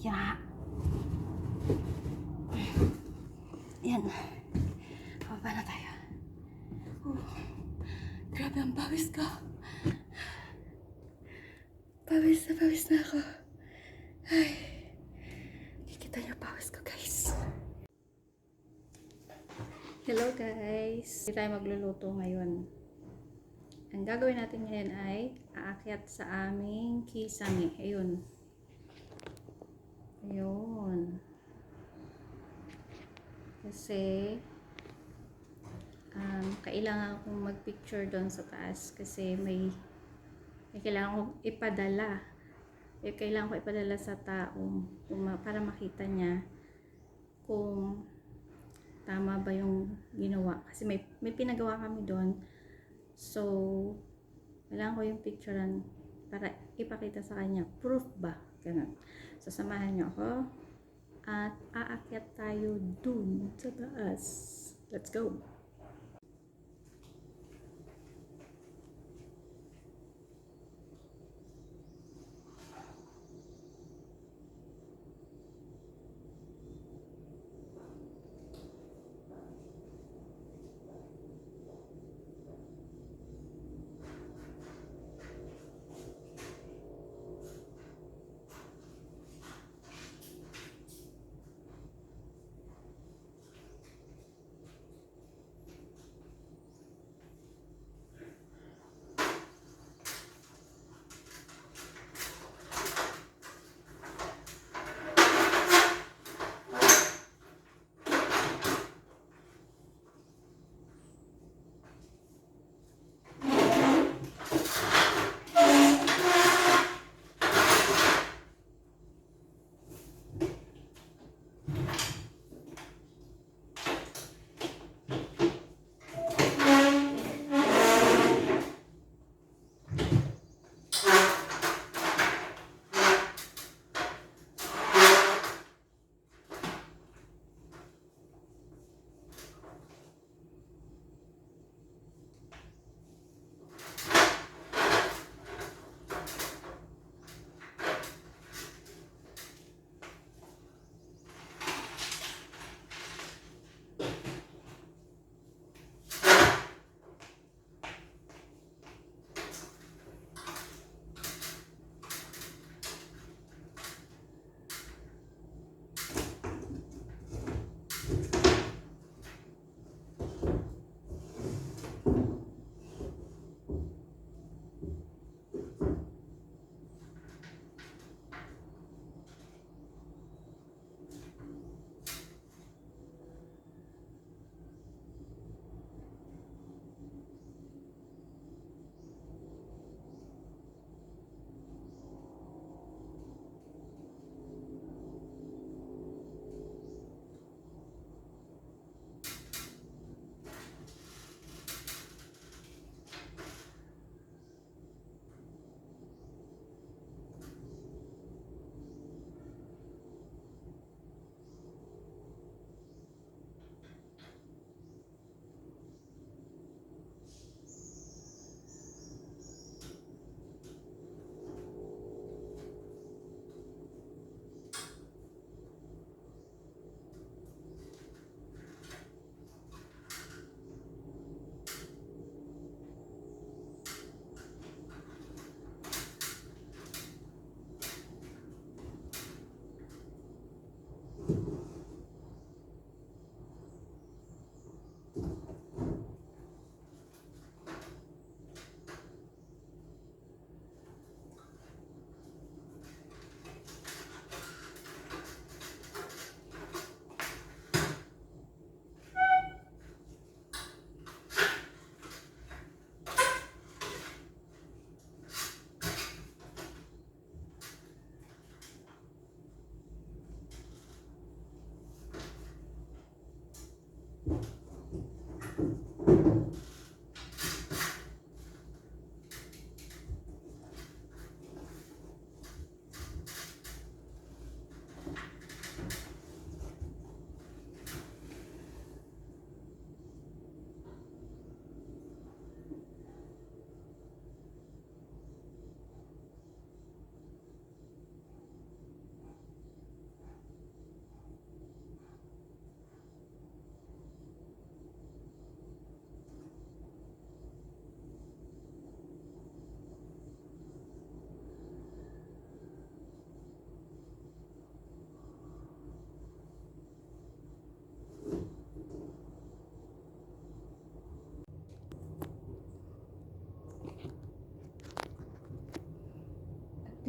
Ya. Yan. Pababa na tayo. Oh, grabe ang pawis ko. Pawis na pawis na ako. Ay. Kikita niyo pawis ko, guys. Hello, guys. Hindi tayo magluluto ngayon. Ang gagawin natin ngayon ay aakyat sa aming kisame. Ayun. Ayun. Kasi um, kailangan kong magpicture doon sa taas kasi may may kailangan kong ipadala. Eh, kailangan ko ipadala sa tao para makita niya kung tama ba yung ginawa. Kasi may, may pinagawa kami doon. So, kailangan ko yung picturean para ipakita sa kanya. Proof ba? Ganun. So, samahan niyo ako. At aakyat tayo dun sa taas. Let's go!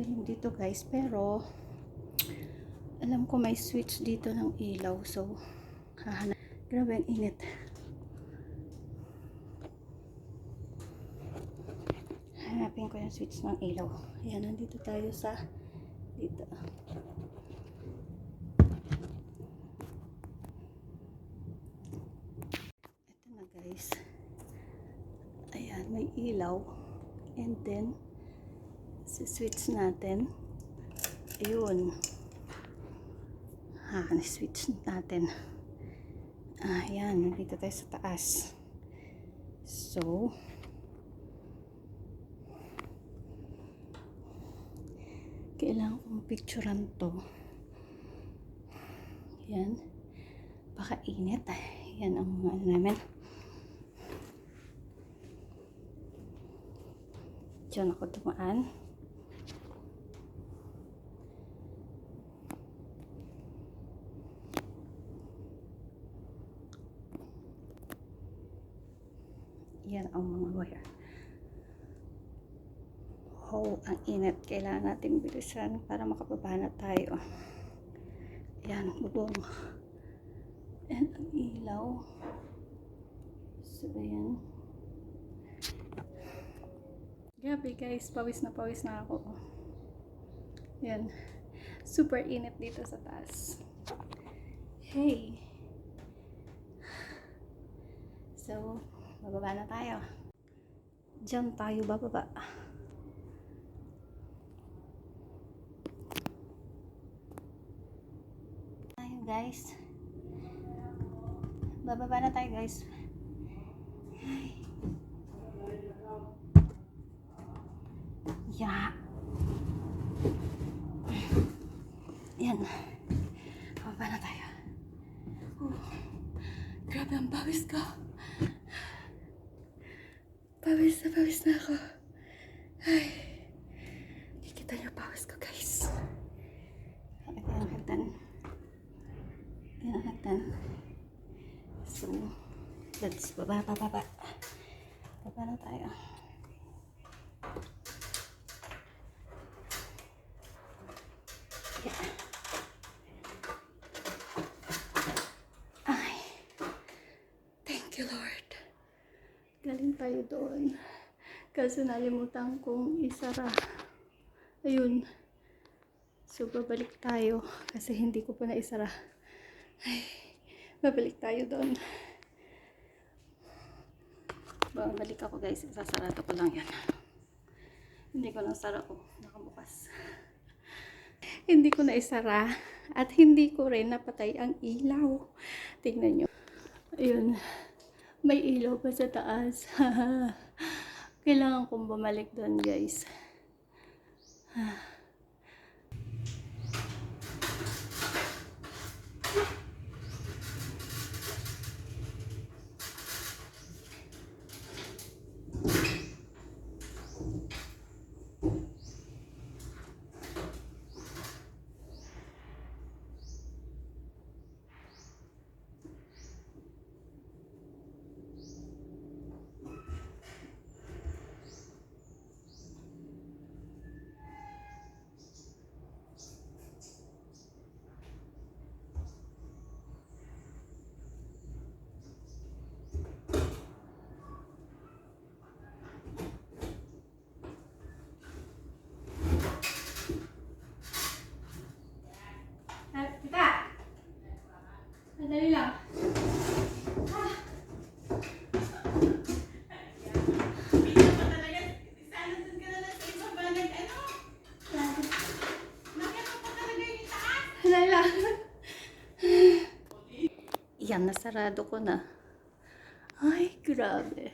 Dilim dito guys. Pero, alam ko may switch dito ng ilaw. So, hahanap. Grabe ang init. Hanapin ko yung switch ng ilaw. Ayan, nandito tayo sa dito. Ito na guys. Ayan, may ilaw. And then, si-switch natin. Ayun. Ha, ni-switch natin. Ayan, nandito tayo sa taas. So, kailangan kong picturean to. Yan. Baka init. Yan ang mga ano namin. Diyan ako dumaan. Yan ang mga wire. Oh, ang init. Kailangan natin bilisan para makababa na tayo. Yan, bubong. Yan ang ilaw. So, ayan. Grabe guys, pawis na pawis na ako. Yan. Super init dito sa taas. Hey! So, bababa na tayo. Diyan tayo bababa. Tayo guys. Bababa na tayo guys. Ay. Ya. Yan. Bababa na tayo. Oh. Grabe ang pawis ko. Pawis na pawis na ako. Ay. Kikita niyo pawis ko guys. Ang hagdan. So, let's baba, baba, baba. Baba na tayo. Yeah. Ay. Thank you, Lord. Tayo doon. Kasi nalimutan kong isara. Ayun. So, babalik tayo. Kasi hindi ko pa naisara. Ay, babalik tayo doon. Babalik ako guys. Sasarado ko lang yan. Hindi ko lang sara ko. Nakabukas. hindi ko na isara. At hindi ko rin napatay ang ilaw. Tingnan nyo. Ayun. May ilaw pa sa taas. Kailangan kong bumalik doon guys. Yan, nasarado ko na. Ay, grabe.